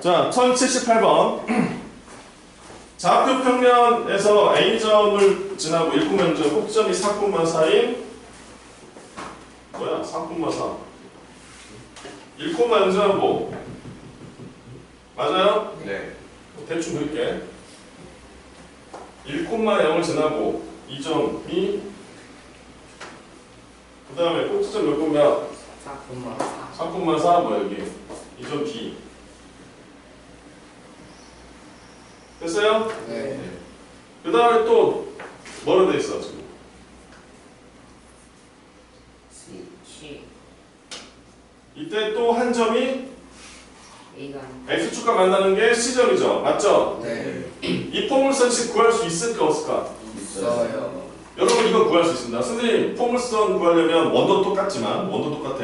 자, 1078번. 좌표 평면에서 A점을 지나고 1분면적 꼭점이 4분만 4인 뭐야? 3분만 4. 1콤마 연주하고 맞아요? 네. 대충 그릴게 1콤마 0을 지나고 2점이 그 다음에 꼭지점 몇 분면 4,4 3분만 4 뭐야 여기 2점 B 됐어요? 네. 그 다음에 또 뭐로 돼 있어 지금? 이때 또 한 점이 X축과 만나는 게 C점이죠. 맞죠? 네. 이 포물선식 구할 수 있을까 없을까? 있어요. 여러분 이거 구할 수 있습니다. 선생님 포물선 구하려면 원도 똑같지만 원도 똑같아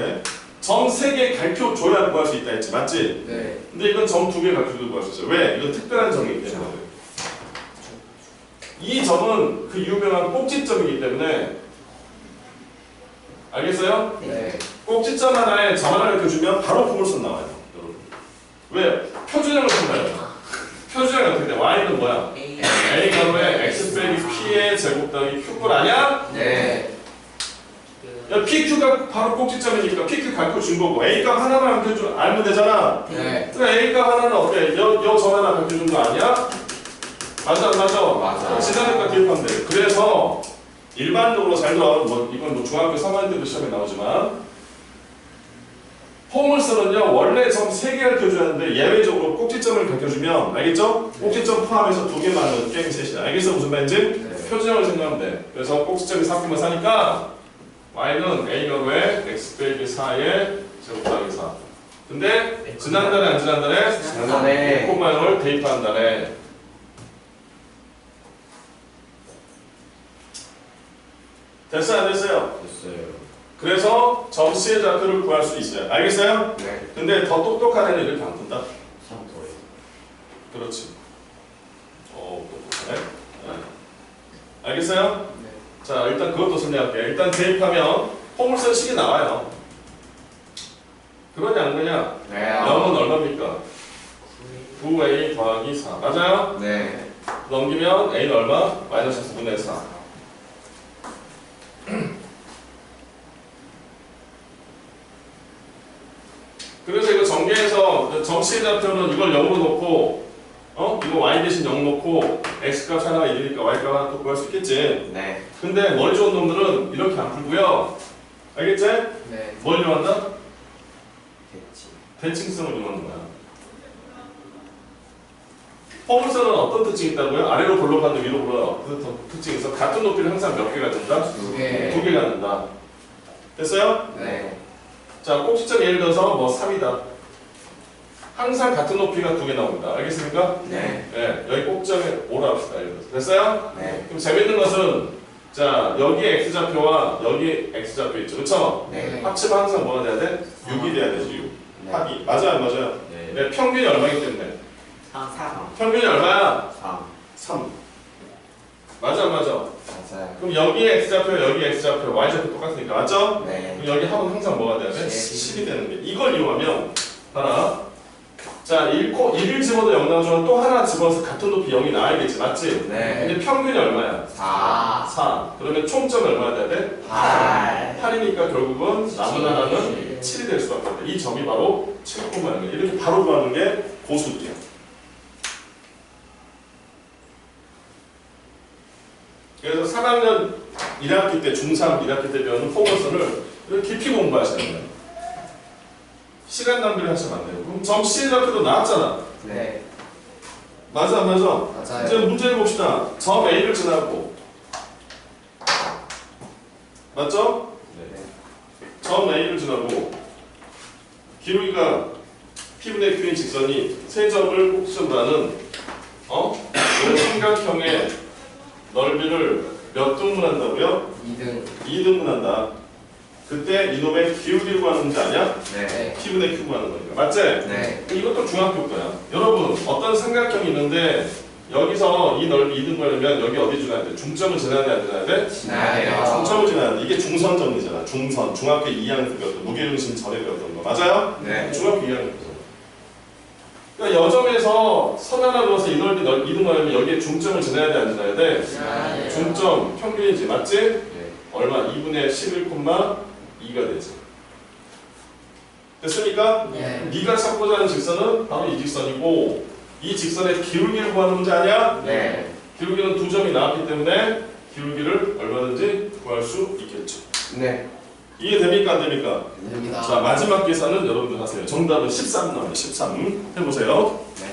점 3개 가르쳐 줘야 구할 수 있다 했지 맞지? 네 근데 이건 점 2개 가르쳐도 구할 수 있어요 왜? 이건 특별한 점이기 때문에 이 점은 그 유명한 꼭지점이기 때문에 알겠어요? 네 꼭지점 하나에 점 하나를 그려주면 바로 포물선 나와요 여러분 왜? 표준형을 쓴다요 표준형이 어떻게 돼? y는 뭐야? A 가로에 x 빼기 p의 제곱 더하기 q분 아니야? 네야 pq가 바로 꼭지점이니까 pq 가르쳐 준 거고 a 값 하나만 가르쳐 알면 되잖아 네 그럼 a 값 하나는 어때? 여점 하나 가르쳐 준거 아니야? 맞아 안 맞아? 맞아. 지나니까 대입하면 돼 그래서 일반적으로 잘 들어 뭐 이건 뭐 중학교 3학년 때도 시험에 나오지만 포물선은요 원래 점 3개를 켜주는데 예외적으로 꼭지점을 가르쳐주면 알겠죠? 꼭지점 포함해서 두 개만 게임 셋이야 알겠어 무슨 말인지? 네. 표준형을 생각하면 돼 그래서 꼭지점이 4분만 사니까 y는 a 가로에 x 빼기 4의 제곱 더하기 4 근데 지난달에 안 지난달에? 지난달에. 콤마 0을 대입한 달에 됐어요 안 됐어요? 됐어요. 그래서 점수의 좌표를 구할 수 있어요 알겠어요? 네. 근데 더 똑똑한 애는 이렇게 안 푼다 3도예요. 그렇지 어 똑똑하네 네. 알겠어요? 네. 자 일단 그것도 설명할게요 일단 대입하면 포물선 식이 나와요 그러냐 안 그러냐 네. 0은 얼마입니까? 9a 더하기 4 맞아요? 네. 넘기면 a는 얼마? 마이너스 9분의 4 그래서 이거 전개해서 정치의 좌표는 이걸 0으로 놓고 어? 이거 y 대신 0 놓고 x값 하나가 1이니까 y값 하나 또 구할 수 있겠지 네. 근데 머리 좋은 놈들은 이렇게 안 풀고요 알겠지? 네 뭘 이용한다? 됐지. 대칭성을 이용하는 거야 포물선은 어떤 특징이 있다고요? 아래로 볼록하는데 위로 볼록 어떤 특징이 있어? 같은 높이를 항상 몇 개가 된다? 두 개. 두 개가 된다 됐어요? 네 자, 꼭지점 예를 들어서 뭐 3이다. 항상 같은 높이가 두 개 나옵니다. 알겠습니까? 네. 네, 여기 꼭지점에 5로 합시다. 됐어요? 네. 그럼 재밌는 것은 자, 여기에 x좌표와 여기 x좌표 있죠. 그쵸? 네. 합치면 항상 뭐가 돼야 돼? 6이 돼야 되지, 6. 네. 합이. 맞아요, 안 맞아요? 네. 네, 평균이 얼마이기 때문에? 4 4 평균이 얼마야? 3. 3. 맞아, 안 맞아? 맞아요. 그럼 여기에 x좌표, 여기 x좌표, y좌표 똑같으니까. 맞죠? 네. 그럼 여기 합은 항상 뭐가 돼야 돼? 십. 10이 되는 게 이걸 이용하면 봐라 자 1코 1을 집어도 0 나오지만 또 하나 집어서 같은 높이 0이 나와야겠지 맞지? 네. 근데 평균이 얼마야? 4. 4 그러면 총점이 얼마나 돼야 돼? 8. 8이니까 결국은 남은 하나는 7이 될 수밖에 없다 이 점이 바로 7,0 이렇게 바로 구하는 게 고수들이야 그래서 3학년 1학기 때 중3 1학기 때 배우는 이렇게 깊이 공부하셔야 돼요 시간 낭비를 하시면 안 돼요 그럼 점 C의 좌표도 나왔잖아 네 맞아 안 맞아? 맞아요 이제 문제 봅시다. 점 A를 지나고 맞죠? 네. 점 A를 지나고 기울기가 P분의 Q인 직선이 세 점을 꼭지점하는 어? 요 삼각형의 넓이를 몇 등분한다고요? 2등 2등분한다. 그때 이놈의 기울기를 구하는 문제 아니야? 네. P분의 Q 구하는 거니까. 맞지? 네. 이것도 중학교 거야. 여러분 어떤 삼각형이 있는데 여기서 이 넓이 2등 걸려면 여기 어디 지나야 돼? 중점을 지나야 돼? 안 지나야 돼? 지나야 돼요 중점을 지나야 돼. 이게 중선 정리잖아. 중선. 중학교 2학년 때 배웠던 무게중심 전에 배웠던 거. 맞아요? 네. 중학교 2학년 때. 그러니까 여점에서 선 하나 그어서 이 넓이 넓 이동하려면 여기에 중점을 지나야 돼, 안 지나야 돼? 네. 중점 평균이지, 맞지? 네. 얼마? 2분의 11,2가 되지. 됐습니까? 네. 네가 찾고자 하는 직선은 바로 이 직선이고 이 직선의 기울기를 구하는 문제 아니야? 네. 기울기는 두 점이 나왔기 때문에 기울기를 얼마든지 구할 수 있겠죠. 네. 이해됩니까? 안 됩니까? 됩니다. 자 마지막 계산은 여러분들 하세요. 정답은 13 나와요. 13 해보세요. 네.